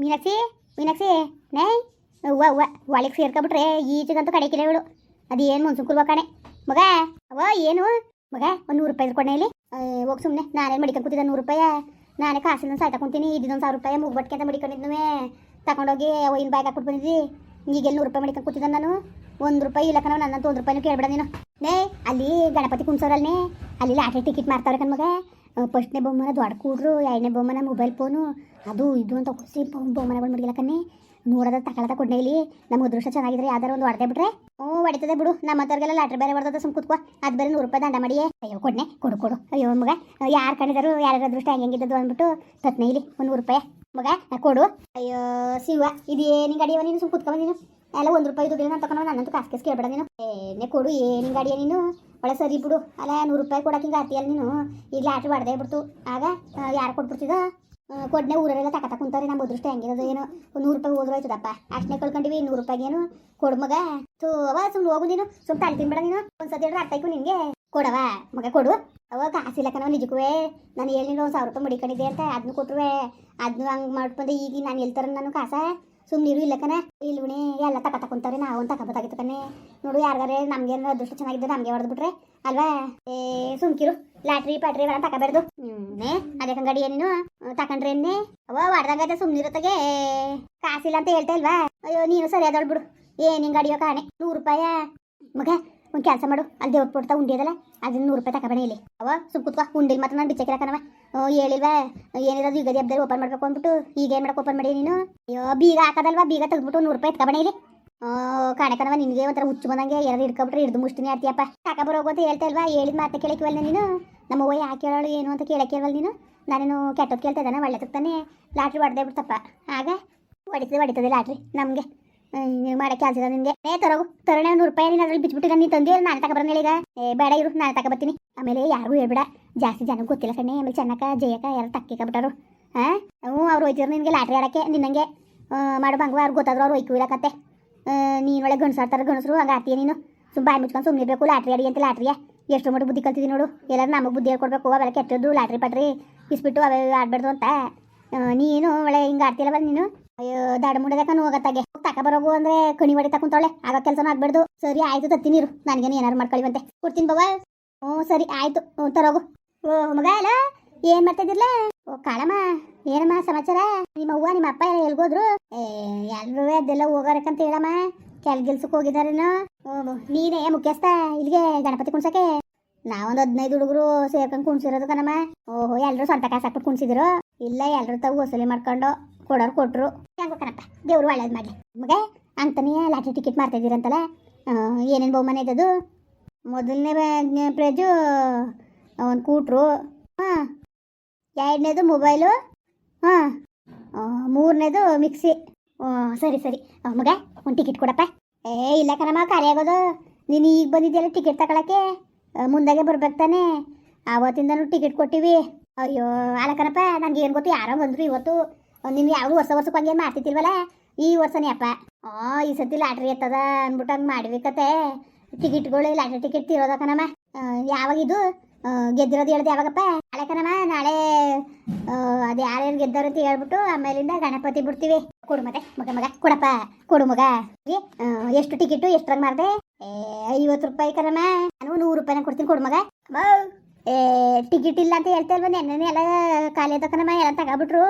ಮೀನಾಕ್ಷಿ ಮೀನಾಕ್ಷಿ, ನೈ. ಅವ್ವ ಅವ್ವ ಒಳಗೆ ಸೇರ್ಕೊಬಿಟ್ರೆ ಈಚೆಗಂತೂ ಕಡೆಕಿಲ್ಲ ಅದು ಏನು ಮುನ್ಸುಕುಲ್ವ ಕಣೆ. ಮಗ ಅವ ಏನು? ಮಗ, ಒಂದು ನೂರು ರೂಪಾಯಿ ಕೊಡಣೆ ಇಲ್ಲಿ. ಹೋಗಿ ಸುಮ್ಮನೆ ನಾನೇನು ಮಡಿಕೊಂಡು ಕೂತಿದ್ದೆ ನೂರು ರೂಪಾಯಿ. ನಾನೇ ಕಾಸಿನ ಸಾಯ್ತಾ ಕುಂತೀನಿ ಇದೊಂದು ಸಾವಿರ ರೂಪಾಯಿ ಮುಗ್ಬಟ್ಕೆ ಅಂತ ಮಡಿಕೊಂಡಿದ್ನುವೆ ತಗೊಂಡೋಗಿ ಒಯ್ಯಿನ ಬ್ಯಾಗ್ ಹಾಕ್ಬಿಟ್ಟು ಬಂದಿದ್ದಿ. ಈಗೆಲ್ಲ ನೂರು ರೂಪಾಯಿ ಮಡಿಕೊಂಡು ಕೂತಿದ್ದೆ ನಾನು. ಒಂದು ರೂಪಾಯಿ ಇಲ್ಲ ಕಣ ನನ್ನಂತ ಒಂದು ರೂಪಾಯಿನೂ ಕೇಳ್ಬೇಡ ನೀನು. ನೇ, ಅಲ್ಲಿ ಗಣಪತಿ ಕುಂಸೋರಲ್ನೇ ಅಲ್ಲಿ ಲಾಟ್ರಿ ಟಿಕೆಟ್ ಮಾಡ್ತಾವ್ರೆ ಕಣ್ಮಗ ಫಸ್ಟ್ನೇ ಬೊಮ್ಮನ ದೊಡ್ಡ ಕೂಡ್ರು ಎರಡನೇ ಬೊಮ್ಮನ ಮೊಬೈಲ್ ಫೋನು ಅದು ಇದು ಅಂತ ಹೊಸಿ ಬೊಮ್ಮನಗಳು ಮುಡಿಗಿಲ್ಲ ಕಣ್ಣಿ. ನೋಡೋದ ತಗೊಳದ ಕೊಡ್ನೆ ಇಲ್ಲಿ. ನಮ್ಮ ಅದೃಷ್ಟ ಚೆನ್ನಾಗಿದ್ರೆ ಯಾವ್ದಾರು ಒಂದು ಹೊಡೆದೇ ಬಿಟ್ರೆ. ಹ್ಞೂ, ಹೊಡಿತದೆ ಬಿಡು. ನಮ್ಮ ಹತ್ತವ್ರಿಗೆಲ್ಲ ಲಾಟ್ರಿ ಬೇರೆ ಹೊಡೆದ ಸುಮ್ ಕುತ್ಕೋ. ಅದು ಬೇರೆ ನೂರು ರೂಪಾಯಿ ದಂಡ ಮಾಡಿಯೇ. ಅಯ್ಯೋ, ಕೊಡ್ನೆ, ಕೊಡು ಕೊಡು. ಅಯ್ಯೋ, ಮಗ ಯಾರು ಕಂಡಿದ್ರು, ಯಾರ್ಯಾರ ಅದೃಷ್ಟ, ಹೆಂಗೆ ಹೆಂಗಿದ್ದದು ಅಂದ್ಬಿಟ್ಟು ತತ್ನೇ ಇಲ್ಲಿ, ಒಂದು ನೂರು ರೂಪಾಯಿ. ಮಗ ಕೊಡು. ಅಯ್ಯೋ ಸಿವ ಇದು ಏನಿಂಗ್ ಅಡಿಯವ ನೀನು? ಸುಮ್ ಕುತ್ಕೊಂಬ ನೀನು. ಎಲ್ಲ ಒಂದು ರೂಪಾಯಿ ದುಡ್ಡಿನ ನಾನು ತಗೊಂಡು ನನ್ನಂತೂ ಕೇಸ್ ಕೇಳ್ಬೇಡ ನೀನು. ಏನೇ ಕೊಡು, ಏನು ಗಾಡಿಯ ನೀನು? ಒಳ್ಳೆ ಸರಿ ಬಿಡು. ಅಲ್ಲ, ನೂರು ರೂಪಾಯಿ ಕೊಡಕ್ಕೆ ಹಿಂಗೆ ಆರ್ತಿಯಲ್ಲ ನೀನು? ಈಗ ಲಾಟ್ರಿ ಹೊಡೆದೇ ಬಿಡ್ತು. ಆಗ ಯಾರು ಕೊಟ್ಬಿಡ್ತಿದ ಕೊಡ್ನೆ ಊರರೆಲ್ಲ ತಕತ ಕುಂತಾರೆ ನಮ್ಮ ಅದೃಷ್ಟ ಹೆಂಗಿರೋದು ಏನು ನೂರು ರೂಪಾಯಿ ಹೋದ್ರೆ ಆಯ್ತದಪ್ಪ. ಅಷ್ಟನೇ ಕಳ್ಕೊಂಡಿವಿ ನೂರು ರೂಪಾಯಿಗೆ ಏನು ಕೊಡು ಮಗ. ತೂ ಅವ ಸುಮ್ಮನೆ ಹೋಗು ನೀನು. ಸುಮ್ಮನೆ ತಲೆ ತಿನ್ಬೇಡ ನೀನು. ಒಂದ್ಸತಿ ಹೇಳಿದ್ರೆ ಆಯ್ತು ನಿನಗೆ. ಕೊಡವ, ಮಗ, ಕೊಡು. ಅವ ಕಾಸಿಲ್ಲ ಕಣವ ನಿಜಕ್ಕೂ ನಾನು ಹೇಳಿ ಒಂದು ಸಾವಿರ ರೂಪಾಯಿ ಮಡಿಕೊಂಡಿದ್ದೆ ಅಂತ. ಅದನ್ನು ಕೊಟ್ರುವೆ. ಅದನ್ನು ಹಂಗೆ ಮಾಡ್ಕೊಂಡೆ. ಈಗ ನಾನು ಹೇಳ್ತಾರೆ ನಾನು ಕಾಸ. ಸುಮ್ಮನಿರು ಇಲ್ಲ ಇಲ್ವಣಿ, ಎಲ್ಲ ತಕ ತಕೊಂತಾರೆ ನಾವು ತಕ ತಗೋಬೇಕಾಗಿತ್ತು ಕಣೆ. ನೋಡು ಯಾರಿಗಾರೆ ನಮ್ಗೆ ಏನಾರ ಅದೃಷ್ಟ ನಮ್ಗೆ ಹೊಡೆದ್ಬಿಟ್ರೆ ಅಲ್ವಾ? ಏ, ಸುಮ್ಕಿರು. ಲಾಟ್ರಿ, ಪಾಟ್ರಿ ಬರ ತಕಬಾರ್ದು. ಹ್ಞೂ ಅದೇ ಕಂಗಡಿ ನೀನು? ತಕೊಂಡ್ರೆ ಎನ್ನೆ? ಅವ ಹೊಡ್ದಂಗೈತೆ ಸುಮ್ಮನಿರತ್ತಗೆ ಕಾಸಿಲ್ಲ ಅಂತ ಹೇಳ್ತಾ ಇಲ್ವಾ? ಅಯ್ಯೋ, ನೀನು ಸರಿ ಅದೊಳ್ ಬಿಡು. ಏನ್ ಹಿಂಗೆ ಅಡಿಯೋ ಕಾಣೆ? ನೂರು ರೂಪಾಯ? ಮಗ, ಒಂದು ಕೆಲಸ ಮಾಡು. ಅಲ್ಲಿ ದೇವ್ರ ಉಂಡಿ ಅದಲ್ಲ ಅದನ್ನ ನೂರು ರೂಪಾಯಿ ತಗೊಬೇಡ ಇಲ್ಲಿ. ಅವ ಸುಮ್ ಕೂತ್ಕೋ ಉಂಡಿಲ್ ಮಾತ್ರ ನಾನು ಬಿಚ್ಚಕ್ಕಿರಕನವ ಹೇಳಿಲ್ವಾ? ಏನಿರೋದು ಈಗ ಹಬ್ಬದಲ್ಲಿ ಓಪನ್ ಮಾಡ್ಬೇಕು ಅಂದ್ಬಿಟ್ಟು ಈಗ ಏನು ಮಾಡಕ್ಕೆ ಓಪನ್ ಮಾಡಿ ನೀನು? ಅಯ್ಯೋ, ಬೀಗ ಹಾಕದಲ್ವಾ? ಬೀಗ ತೆಗೆದ್ಬಿಟ್ಟು ನೂರು ರೂಪಾಯಿ ತಗೊಬೇಡ ಇಲ್ಲಿ. ಕಾಣಕನವ ನಿನಗೆ ಒಂಥರ ಹುಚ್ಚು ಬಂದಂಗೆ ಎರಡು ಹಿಡ್ಕೊಬಿಟ್ರೆ ಹಿಡ್ದು ಮುಷ್ಟಿನಿ ಆಡ್ತೀಯಪ್ಪ ತಗೊಬರೋಗು ಅಂತ ಹೇಳ್ತಾ ಇಲ್ವಾ? ಹೇಳಿದ ಮಾತ ಕೇಳಕ್ಕಿವಲ್ಲ ನೀನು? ನಮ್ಮ ಅವ್ವ ಯಾಕೆ ಹೇಳೋಳು ಏನು ಅಂತ ಕೇಳಕ್ಕಿಲ್ವಲ್ಲ ನೀನು? ನಾನೇನು ಕೆಟ್ಟದ್ದು ಕೇಳ್ತಾ ಇದ್ದಾನೆ? ಒಳ್ಳೆ ತಾನೆ? ಲಾಟ್ರಿ ಹೊಡೆದೇ ಬಿಡ್ತಪ್ಪ. ಆಗ? ಹೊಡಿತದೆ ಹೊಡಿತದೆ ಲಾಟ್ರಿ, ನಮಗೆ. ನೀವು ಮಾಡೋ ಕೆಲಸ ನಿನಗೆ ಏ, ತರೋಗು, ತರೋಣ ನೂರು ರೂಪಾಯಿ ನೀನು ಅದ್ರಲ್ಲಿ ಬಿಚ್ಬಿಟ್ಟು ನೀನು ತಂದಿ ನಾನು ತಗೊಬರೋಣ ಈಗ. ಏ, ಬೇಡ ಇರು, ನಾನು ತಗೊಬರ್ತೀನಿ ಆಮೇಲೆ ಯಾರಿಗೂ ಹೇಳ್ಬೇಡ. ಜಾಸ್ತಿ ಜನ ಗೊತ್ತಿಲ್ಲ ಕಣ್ಣೆ, ಆಮೇಲೆ ಚೆನ್ನಕ ಜಯಕ ಯಾರು ತಕ್ಕಿಕಬಿಟ್ಟರು. ಹಾಂ ಹ್ಞೂ, ಅವ್ರು ಹೋಯ್ತಿದ್ರು ನಿನಗೆ ಲಾಟ್ರಿ ಆಡೋಕ್ಕೆ, ನಿನ್ನಂಗೆ. ಮಾಡೋ ಬಂಗ ಅವ್ರು ಗೊತ್ತಾದ್ರು ಅವ್ರು ಒಯ್ಕು ಇಲ್ಲಕತ್ತೆ ನೀನು ಒಳ್ಳೆ ಗಣಸಾಡ್ತಾರೆ ಗಣಸರು ಹಂಗೆ ಆಡ್ತೀಯ ನೀನು? ಸುಮ್ಮ ಬಾಯಿ ಮುಚ್ಕೊಂಡು ಸುಮ್ಮನೆ ಇರಬೇಕು, ಲಾಟ್ರಿ ಆಡಿ ಅಂತ ಲಾಟ್ರಿಯ? ಎಷ್ಟು ಮಟ್ಟ ಬುದ್ಧಿ ಕಲ್ತಿದ್ದೀನಿ ನೋಡು. ಎಲ್ಲರೂ ನಮಗೆ ಬುದ್ಧಿ ಹೇಳ್ಕೊಡ್ಬೇಕು, ಅವೆಲ್ಲ ಕೆಟ್ಟದ್ದು, ಲಾಟ್ರಿ ಪಟ್ರಿ, ಇಸ್ಬಿಟ್ಟು ಅವೆಲ್ಲ ಆಡಬಾರ್ದು ಅಂತ. ನೀನು ಒಳ್ಳೆ ಹಿಂಗೆ ಆಡ್ತಿಲ್ಲವ ನೀನು. ಅಯ್ಯೋ, ದಡ ಮುಡದಕ್ಕ ಹೋಗತ್ತಾಗೆ. ತಕ ಬರೋಗು ಅಂದ್ರೆ ಕಣಿ ಹೊಡಿ ತಕೊಂತಾಳೆ ಆಗ ಕೆಲಸನೂ ಆಗ್ಬಾರ್ದು. ಸರಿ, ಆಯ್ತು ತತ್ತಿ ನೀರು. ನನಗೇನು ಏನಾರು ಮತ್ತೆ ಕೊಡ್ತೀನಿ ಬಾಬಾ ಹ್ಞೂ, ಸರಿ, ಆಯ್ತು. ತರೋಗು. ಓ, ಮಗ ಅಲ್ಲ ಏನ್ ಮಾಡ್ತಿದಿರ್ಲ ಓ, ಕಾಳಮ್ಮ, ಏನಮ್ಮ ಸಮಾಚಾರ? ನಿಮ್ಮ ಅವ್ವ, ನಿಮ್ಮ ಅಪ್ಪ ಎಲ್ಲ ಎಲ್ಗೋದ್ರು? ಎಲ್ರೂ ಅದೆಲ್ಲ ಹೋಗಾರಕ್ಕಂತ ಹೇಳಮ್ಮ. ಕೆಲ್ ಗೆಲ್ಸಕ್ ಹೋಗಿದಾರೇನೋ? ಓ, ನೀನೇ ಮುಖ್ಯಸ್ಥ, ಇಲ್ಲಿಗೆ ಗಣಪತಿ ಕುಣ್ಸಕ್ಕೆ? ನಾವೊಂದು ಹದಿನೈದು ಹುಡುಗರು ಸೇರ್ಕೊಂಡು ಕುಣ್ಸಿರೋದು ಕಣಮ್ಮ. ಓಹೋ ಎಲ್ಲರೂ ಸ್ವಂತ ಕಾಸು ಹಾಕ್ಬಿಟ್ಟು ಕುಣ್ಸಿದ್ರು? ಇಲ್ಲ ಎಲ್ಲರೂ ತಾವು ವಸೂಲಿ ಮಾಡ್ಕೊಂಡು ಕೊಡೋರು ಕೊಟ್ರು. ಹೆಂಗೋ ಕಣಪ್ಪ, ದೇವ್ರು ಒಳ್ಳೇದು ಮಾಡಲಿ. ಮಗ ಅಂತನೇ ಲಾಟ್ರಿ ಟಿಕೆಟ್ ಮಾಡ್ತಾ ಇದ್ದೀರಂತಲ್ಲ ಏನೇನು ಬಹುಮಾನ ಇದ್ದದು ಮೊದಲನೇ ಪ್ರೈಜು ಒಂದು ಕೂಟ್ರು. ಹಾಂ. ಎರಡನೇದು ಮೊಬೈಲು. ಹಾಂ. ಮೂರನೇದು ಮಿಕ್ಸಿ. ಸರಿ ಸರಿ. ಮಗ, ಒಂದು ಟಿಕೆಟ್ ಕೊಡಪ್ಪ. ಏ, ಇಲ್ಲ ಕಣಮ್ಮ ಆಗೋದು ನೀನು ಈಗ ಬಂದಿದ್ದೆಲ್ಲ ಟಿಕೆಟ್ ತಗೊಳಕ್ಕೆ? ಮುಂದಾಗೆ ಬರ್ಬೇಕು ತಾನೆ. ಆವತ್ತಿಂದನೂ ಟಿಕೆಟ್ ಕೊಟ್ಟಿವಿ. ಅಯ್ಯೋ, ಅಲ್ಲ ಕಣಪ್ಪ, ನನಗೆ ಏನು ಗೊತ್ತು, ಯಾರೋ ಬಂದರು ಇವತ್ತು. ನೀನು ಯಾವ ವರ್ಷ ವರ್ಷಕ್ಕೆ ಹಂಗೆ ಮಾಡ್ತಿತ್ತಿಲ್ವಲ್ಲ ಈ ವರ್ಷನೇ ಅಪ್ಪ. ಆ, ಈ ಸತಿ ಲಾಟ್ರಿ ಎತ್ತದ ಅಂದ್ಬಿಟ್ಟು ಹಂಗೆ ಮಾಡ್ಬೇಕತ್ತೆ ಟಿಕೆಟ್ಗಳು ಲಾಟ್ರಿ ಟಿಕೆಟ್ ತಿರೋದ ಕಣಮ್ಮ. ಯಾವಾಗಿದು ಗೆದ್ದಿರೋದು ಹೇಳ್ದೆ ಯಾವಾಗಪ್ಪ? ನಾಳೆ ಕಣಮ್ಮ ನಾಳೆ ಅದು ಯಾರ್ಯಾರು ಗೆದ್ದವ್ರು ಅಂತ ಹೇಳ್ಬಿಟ್ಟು ಆಮೇಲಿಂದ ಗಣಪತಿ ಬಿಡ್ತೀವಿ. ಕೊಡು ಮತ್ತೆ ಮಗ ಮಗ, ಕೊಡಪ್ಪ, ಕೊಡು ಮಗ. ಎಷ್ಟ್ ಟಿಕೆಟ್ ಎಷ್ಟು ಟಿಕೆಟು ಎಷ್ಟ್ರಾಗ ಮಾರ್ದೆ ಏ, ಐವತ್ತು ರೂಪಾಯಿ ಕಣಮ್ಮ. ನಾನು ನೂರು ರೂಪಾಯಿನ ಕೊಡ್ತೀನಿ, ಕೊಡು ಮಗ. ಏ ಟಿಕೆಟ್ ಇಲ್ಲ ಅಂತ ಹೇಳ್ತಾ ಇಲ್ವ ನೆನ್ನೆ ಎಲ್ಲ ಖಾಲಿ ಆದ ಕಣಮ್ಮ, ಎಲ್ಲ ತಗೊಬಿಟ್ರು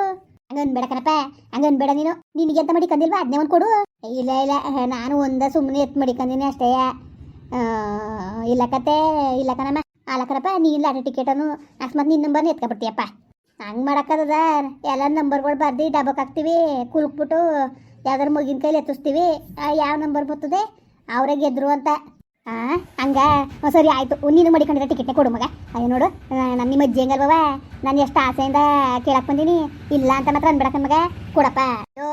ಹಂಗ ಅನ್ಬೇಡ ಕಣಪ್ಪ, ಹಂಗ ಅನ್ಬೇಡ ನೀನು. ನಿನಗೆ ಅಂತ ಮಡಿಕಂದಿಲ್ವಾ? ಅದನ್ನೇ ಒಂದು ಕೊಡು. ಇಲ್ಲ ಇಲ್ಲ, ನಾನು ಒಂದ ಸುಮ್ಮನೆ ಎತ್ ಮಡಿಕಂದಿನಿ ಅಷ್ಟೇ. ಇಲ್ಲ ಕತೆ, ಇಲ್ಲ ಕಣಮ್ಮ. ಅಲ್ಲ ಕಣಪ್ಪ ನೀ ಲಾಟ್ರಿ ಟಿಕೆಟನ್ನು ಅಕಸ್ಮಾತ್ ನಿನ್ನ ನಂಬರ್ನ ಎತ್ಕೊಬಿಡ್ತೀಯಪ್ಪ. ಹಂಗೆ ಮಾಡಕ್ಕದ ಎಲ್ಲ ನಂಬರ್ಗಳು ಬರ್ದು ಡಬ್ಬಕ್ಕೆ ಹಾಕ್ತೀವಿ, ಕುಲ್ಕ್ಬಿಟ್ಟು ಯಾವ್ದಾರು ಮಗಿನ ಕೈಲಿ ಎತ್ತಿಸ್ತೀವಿ ಯಾವ ನಂಬರ್ ಬರ್ತದೆ, ಅವರೇ ಗೆದ್ರು ಅಂತ. ಆ, ಹಂಗ ಸರಿ ಆಯ್ತು ನೀನು ಮಡಿಕೊಂಡಿರೋ ಟಿಕೆಟ್ನೇ ಕೊಡು ಮಗ. ಅಯ್ಯ ನೋಡು ನನ್ನ ನಿಮ್ಮ ಅಜ್ಜಿ ಹೆಂಗಲ್ವವ ನಾನು ಎಷ್ಟು ಆಸೆಯಿಂದ ಕೇಳಕ್ ಬಂದೀನಿ. ಇಲ್ಲ ಅಂತ ಮಾತ್ರ ಅನ್ಬಿಡಕ್ಕ ಮಗ, ಕೊಡಪ್ಪ. ಅಯ್ಯೋ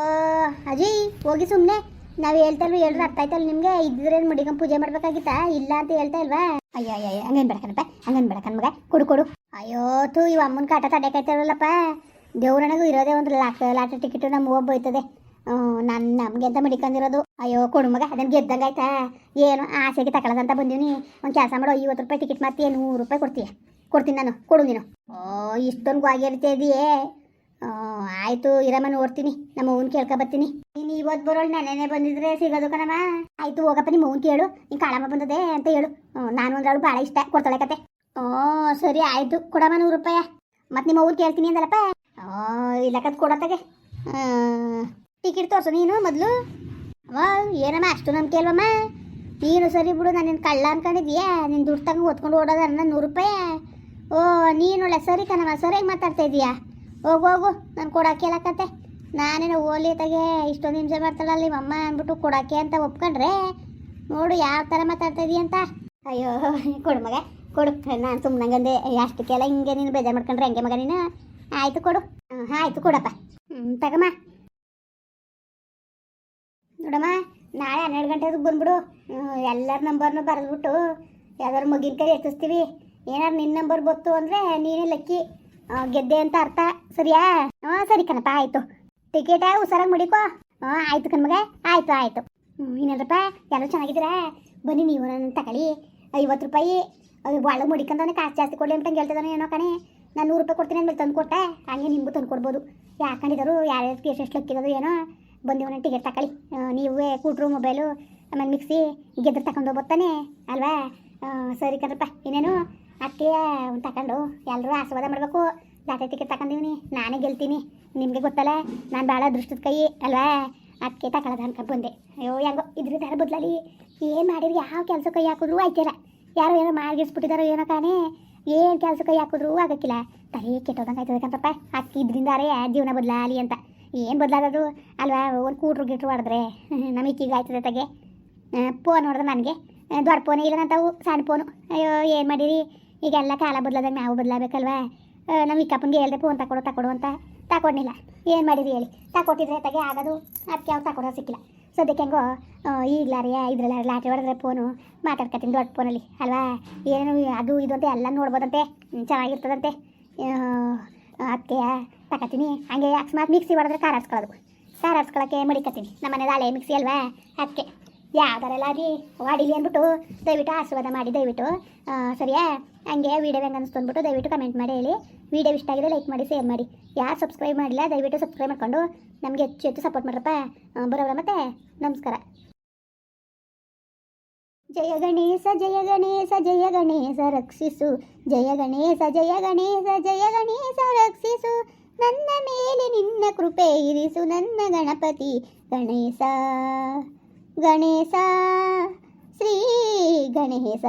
ಅಜ್ಜಿ ಹೋಗಿ ಸುಮ್ಮನೆ ನಾವು ಹೇಳ್ತಾ ಹೇಳ್ರೆ ಅರ್ಥ ಆಯ್ತಲ್ಲ ನಿಮ್ಗೆ? ಇದ್ರೇನು ಮಡಿಕೊಂಡು ಪೂಜೆ ಮಾಡ್ಬೇಕಾಗಿತ್ತಾ? ಇಲ್ಲ ಅಂತ ಹೇಳ್ತಾ ಇಲ್ವಾ? ಅಯ್ಯೋ ಅಯ್ಯೋ ಹಂಗೇನು ಬೇಡಕನಪ್ಪ ಹಂಗೇನು ಬೇಡಕನ್ ಮಗ, ಕೊಡು ಕೊಡು. ಅಯ್ಯೋ ತೂ ಇವ ಅಮ್ಮನ ಕಾಟ ತಡೆಕಾಯ್ತಾರಲ್ಲಪ್ಪ ದೇವ್ರನಗೂ ಇರೋದೇ ಒಂದು ಲಾಟ್ ಲಾಟ್ರಿ ಟಿಕೆಟು ಒಬ್ಬ ಹೋಯ್ತದೆ ನಾನು, ನಮಗೆ ಅಂತ ಮಡಿಕೊಂಡಿರೋದು? ಅಯ್ಯೋ, ಕೊಡು ಮಗ ಅದನ್ನ ಗೆದ್ದಂಗಾಯ್ತಾ ಏನು ಆಸೆಗೆ ತಗೊಳ್ಳೋದಂತ ಬಂದೀನಿ ಒಂದು ಕೆಲಸ ಮಾಡೋ, ಐವತ್ತು ರೂಪಾಯಿ ಟಿಕೆಟ್ ಮಾಡ್ತೀಯ ನೂರು ರೂಪಾಯಿ ಕೊಡ್ತೀಯ. ಕೊಡ್ತೀನಿ ನಾನು, ಕೊಡು ನೀನು. ಓ, ಇಷ್ಟೊಂದು ಆಗಿರ್ತಾ ಇದೆಯೇ ಆಯ್ತು ಇರಮ್ಮ ನೋಡ್ತೀನಿ ನಮ್ಮ ಅವ್ನ ಕೇಳ್ಕೊ ಬರ್ತೀನಿ. ನೀನು ಇವತ್ತು ಬರೋಳು ನೆನೆ ಬಂದಿದ್ರೆ ಸಿಗೋದು ಕಣಮ್ಮ. ಆಯ್ತು ಹೋಗಪ್ಪ ನಿಮ್ಮ ಅವ್ನ ಕೇಳು. ನೀನು ಕಾಳಮ್ಮ ಬಂದದೆ ಅಂತ ಹೇಳು. ನಾನು ಅಂದ್ರೆ ಅವಳು ಭಾಳ ಇಷ್ಟ, ಕೊಡ್ತಾಳೆ ಕತೆ. ಓ, ಸರಿ ಆಯ್ತು, ಕೊಡಮ್ಮ ನೂರು ರೂಪಾಯಿ. ಮತ್ತೆ ನಿಮ್ಮ ಕೇಳ್ತೀನಿ ಅಂದಲ್ಲಪ್ಪ. ಓ, ಇಲ್ಲ ಕತ್ ಕೊಡತ್ತಾಗೆ ಟಿಕೆಟ್ ತೋರ್ಸು ನೀನು ಮೊದಲು. ಅವ ಏನಮ್ಮ, ಅಷ್ಟು ನಂಬಿಕೆ ಅಲ್ವಮ್ಮ ನೀನು ಸರಿ ಬಿಡು, ನಾನು ನಿನ್ನ ಕಳ್ಳ ಅನ್ಕೊಂಡಿದ್ಯಾ ನಿನ್ನ ದುಡ್ಡು ತಗೊಂಡು ಓದ್ಕೊಂಡು ಓಡೋದ ನೂರು ರೂಪಾಯಿ. ಓ, ನೀನು ಒಳ್ಳೆ, ಸರಿ ಕಣಮ್ಮ, ಸರಿಯಾಗಿ ಮಾತಾಡ್ತಾ ಇದೀಯಾ. ಹೋಗು ಹೋಗು, ನಾನು ಕೊಡಾಕೆ ಕತೆ. ನಾನೇನು ಓಲಿ ತಗೆ ಇಷ್ಟೊಂದು ಹಿಂಸೆ ಮಾಡ್ತಾಳಲ್ಲ ನಿಮ್ಮ ಅಮ್ಮ ಅಂದ್ಬಿಟ್ಟು ಕೊಡಕ್ಕೆ ಅಂತ ಒಪ್ಕೊಂಡ್ರೆ ನೋಡು ಯಾವ ಥರ ಮಾತಾಡ್ತಾ ಅಂತ. ಅಯ್ಯೋ, ಕೊಡು ಮಗ, ಕೊಡು. ನಾನು ಸುಮ್ಮನಂಗಂದೆ ಅಷ್ಟಕ್ಕೆಲ್ಲ ಹಿಂಗೆ ನೀನು ಬೇಜಾರು ಮಾಡ್ಕೊಂಡ್ರೆ ಹಂಗೆ ಮಗ ನೀನು. ಆಯಿತು ಕೊಡು. ಹ್ಞೂ ಆಯಿತು ಕೊಡಪ್ಪ. ಹ್ಞೂ ತಗಮ್ಮ. ನೋಡಮ್ಮ, ನಾಳೆ ಹನ್ನೆರಡು ಗಂಟೆಗೆ ಬಂದ್ಬಿಡು. ಎಲ್ಲರ ನಂಬರ್ನು ಬರೆದ್ಬಿಟ್ಟು ಯಾವ್ದಾದ್ರು ಮಗಿನ ಕೈ ಎತ್ತಿಸ್ತೀವಿ ಏನಾರು ನಿನ್ನ ನಂಬರ್ ಗೊತ್ತು ಅಂದರೆ ನೀನೇ ಲಕ್ಕಿ. ಗೆದ್ದೆ ಅಂತ ಅರ್ಥ. ಸರಿಯಾ? ಹಾಂ ಸರಿ ಕಣಪ್ಪ, ಆಯಿತು. ಟಿಕೆಟ ಹುಷಾರಾಗಿ ಮಡಿಕೋ. ಹಾಂ ಆಯ್ತು ಕಣ್ಮಗ ಆಯ್ತು, ಆಯಿತು. ಇನ್ನೇನಪ್ಪ ಎಲ್ಲರೂ ಚೆನ್ನಾಗಿದ್ದೀರಾ? ಬನ್ನಿ ನೀವು ನನ್ನ ತಗೊಳ್ಳಿ. ಐವತ್ತು ರೂಪಾಯಿ. ಅದು ಒಳಗೆ ಮಡಿಕೊಂಡವನೇ ಕಾಸು ಜಾಸ್ತಿ ಕೊಡಲಿ ಅಂತ ಹೇಳ್ತಿದ್ದಾನೆ ಏನೋ ಕಣೆ. ನಾನು ನೂರು ರೂಪಾಯಿ ಕೊಡ್ತೀನಿ ಅಂದ್ಮೇಲೆ ತಂದು ಕೊಟ್ಟೆ? ಹಂಗೆ ನಿಮಗೂ ತಂದು ಕೊಡ್ಬೋದು. ಯಾಕಂಡಿದ್ರು ಯಾರ್ಯಾರು ಎಷ್ಟು ಲಕ್ಕಿರೋದು ಏನೋ? ಬಂದು ಒಂದೊಂದು ಟಿಕೆಟ್ ತಗೊಳ್ಳಿ. ನೀವೇ ಕೂಟ್ರು ಮೊಬೈಲು ಆಮೇಲೆ ಮಿಕ್ಸಿ ಗೆದ್ರೆ ತಗೊಂಡು ಹೋಗ್ಬೋತಾನೆ ಅಲ್ವಾ? ಸರಿ ಕಣಪ್ಪ, ಇನ್ನೇನು? ಅದಕ್ಕೆ ಅವ್ನು ತಗೊಂಡು ಎಲ್ಲರೂ ಆಶೀರ್ವಾದ ಮಾಡಬೇಕು. ಲಾಟರಿ ಟಿಕೆಟ್ ತಗೊಂಡಿವ್ನಿ ನಾನೇ ಗೆಲ್ತೀನಿ. ನಿಮಗೆ ಗೊತ್ತಲ್ಲ, ನಾನು ಭಾಳ ದೃಷ್ಟದ ಕೈ ಅಲ್ವಾ? ಅಕ್ಕಿ ತಗೊಳ್ಳೋದು ಅನ್ಕೊಂಡು ಬಂದೆ. ಅಯ್ಯೋ, ಹೆಂಗೋ ಇದ್ರ ಥರ ಬದಲಾಗಿ ಏನು ಮಾಡಿರಿ ಯಾವ ಕೆಲಸ ಕೈ ಹಾಕಿದ್ರು ಆಯ್ತಿಲ್ಲ ಯಾರೋ ಏನೋ ಮಾಡಿಸ್ಬಿಟ್ಟಿದಾರೋ ಏನೋ ಕಾಣೆ, ಏನು ಕೆಲಸ ಕೈ ಹಾಕಿದ್ರು ಆಗಕ್ಕಿಲ್ಲ. ತಲೆ ಕೆಟ್ಟೋದಂಗೆ ಆಯ್ತದ ಕಂತಪ್ಪ ಅಕ್ಕಿ ಇದ್ರಿಂದಾರೇ ಜೀವನ ಬದಲಾಲಿ ಅಂತ. ಏನು ಬದಲಾದದು? ಅಲ್ವಾ, ಒಂದು ಕೂಟ್ರು ಗಿಟ್ರು ಹೊಡೆದ್ರೆ ನಮಗೆ ಈಗ ಆಯ್ತದೆ ತಗೆ. ಫೋನ್ ಹೊಡೆದ್ರೆ ನನಗೆ. ದೊಡ್ಡ ಫೋನೇ ಇಲ್ಲ ನಂತವು ಸಣ್ಣ ಫೋನು ಅಯ್ಯೋ, ಏನು ಮಾಡಿರಿ? ಈಗೆಲ್ಲ ಕಾಲ ಬದಲಾದಾಗ ನಾವು ಬದಲಾಗಬೇಕಲ್ವಾ? ನಮ್ಮ ಇಕ್ಕಪ್ಪನಿಗೆ ಹೇಳ್ದೆ, ಫೋನ್ ತಕೊಡು ತಕೊಡು ಅಂತ ತಗೊಂಡಿಲ್ಲ ಏನು ಮಾಡಿದ್ರಿ ಹೇಳಿ? ತಗೊಟ್ಟಿದ್ರೆ ತಗೆ ಆಗೋದು. ಅದಕ್ಕೆ ಅವ್ರು ತಗೊಡೋ ಸಿಕ್ಕಿಲ್ಲ. ಸದ್ಯಕ್ಕೆ ಹೆಂಗೋ ಈಗಲಾರಿಯ ಇದ್ರಲ್ಲ ಲಾಟ್ರಿ ಹೊಡೆದ್ರೆ ಫೋನು ಮಾತಾಡ್ಕೊತೀನಿ ದೊಡ್ಡ ಫೋನಲ್ಲಿ, ಅಲ್ವಾ? ಏನು ಅದು ಇದು ಅಂತ ಎಲ್ಲ ನೋಡ್ಬೋದಂತೆ. ಚೆನ್ನಾಗಿರ್ತದಂತೆ. ಅದಕ್ಕೆ ತಗೋತೀನಿ ಹಾಗೆ ಅಕಸ್ಮಾತ್ ಮಿಕ್ಸಿ ಹೊಡೆದ್ರೆ ಖಾರ ಹಚ್ಕೊಳ್ಳೋದು ಖಾರ ಹಚ್ಕೊಳ್ಳೋಕ್ಕೆ ಮಡಿಕತ್ತೀನಿ. ನಮ್ಮ ಮನೇದು ಹಳೆ ಮಿಕ್ಸಿ ಅಲ್ವಾ? ಅದಕ್ಕೆ ಯಾವ್ದಾರಲ್ಲ ಅದಿ, ವಾಡಿಲಿ ಅಂದ್ಬಿಟ್ಟು ದಯವಿಟ್ಟು ಆಶೀರ್ವಾದ ಮಾಡಿ ದಯವಿಟ್ಟು ಸರಿಯಾ? ಹಂಗೆ ವೀಡಿಯೋ ಹೆಂಗೆ ಅನಿಸ್ತು ಅಂದ್ಬಿಟ್ಟು ದಯವಿಟ್ಟು ಕಮೆಂಟ್ ಮಾಡಿ ಹೇಳಿ. ವೀಡಿಯೋ ಇಷ್ಟ ಆಗಿದೆ ಲೈಕ್ ಮಾಡಿ ಶೇರ್ ಮಾಡಿ. ಯಾರು ಸಬ್ಸ್ಕ್ರೈಬ್ ಮಾಡಿಲ್ಲ, ದಯವಿಟ್ಟು ಸಬ್ಸ್ಕ್ರೈಬ್ ಮಾಡ್ಕೊಂಡು ನಮಗೆ ಹೆಚ್ಚು ಹೆಚ್ಚು ಸಪೋರ್ಟ್ ಮಾಡ್ರಪ್ಪ. ಬರೋ ಬರೋಲ್ಲ ಮತ್ತೆ, ನಮಸ್ಕಾರ. ಜಯ ಗಣೇಶ ಜಯ ಗಣೇಶ ಜಯ ಗಣೇಶ ರಕ್ಷಿಸು. ಜಯ ಗಣೇಶ ಜಯ ಗಣೇಶ ಜಯ ಗಣೇಶ ರಕ್ಷಿಸು. ನನ್ನ ಮೇಲೆ ನಿನ್ನ ಕೃಪೆ ಇರಿಸು, ನನ್ನ ಗಣಪತಿ ಗಣೇಶ. ಗಣೇಶ, ಶ್ರೀ ಗಣೇಶ.